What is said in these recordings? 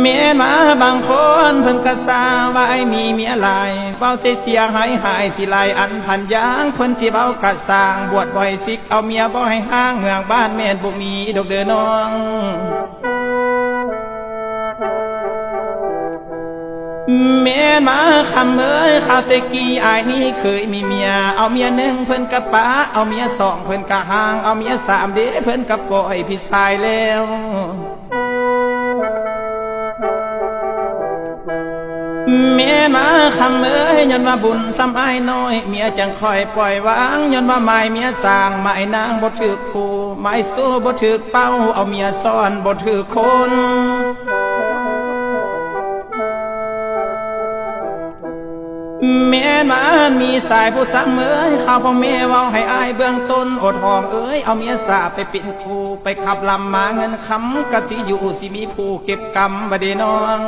เมียมาบางคนเพิ่นกระสาว่าไอ้มีเมียหลายเบาเสียเสียหายหายสิลายอันพันยางคนที่เบากะสางบวชบ่อยสิกเอาเมียบ่ให้ห้างเมืองบ้านแม่นบ่มีดอกเด้อน้องเมียมาคำเอ้ยข้าวแตะกี้อายนี่เคยมีเมีย เอาเมียหนึ่งเพิ่นกะป้าเอาเมียสองเพิ่นกะหาง เอาเมียสามเด้เพิ่นกะปล่อยพี่ชายแล้ว เมียมาคำเอ้ยย้อนว่าบุญซ้ำอายน้อย เมียจังคอยปล่อยวางย้อนว่าไม้เมียสร้างไม้นางบ่ถือคู่ไม้สู้บ่ถือเป้า เอาเมียซ่อนบ่ถือคนแม่นมามีสายผู้ซ้ำเอ้ยข้าวพ่อแม่เว้าให้อายเบื้องต้นอดห้องเอ้ย เอาเมียสาไปปิ่นคูไปขับลำมาเงินคำกะสิอยู่สิมีผู้เก็บกรรมบดีน้อง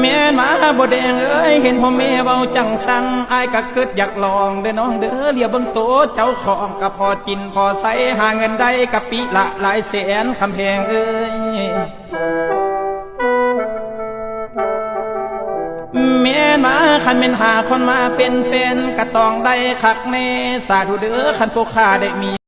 แม่นมาบ่แดงเอ้ยเห็นพ่อแม่เว้าจังสันอายก็เกิดอยากลองเด้อน้องเด้อเรียบเบิ่งโตเจ้าของก็พอจินพอใสหาเงินได้กะปิละหลายแสนคำแพงเอ้ยแม่นมาคันเป็นหาคนมาเป็นแฟนกะตองได้คักแน่สาธุเด้อคันพวกข้าได้มี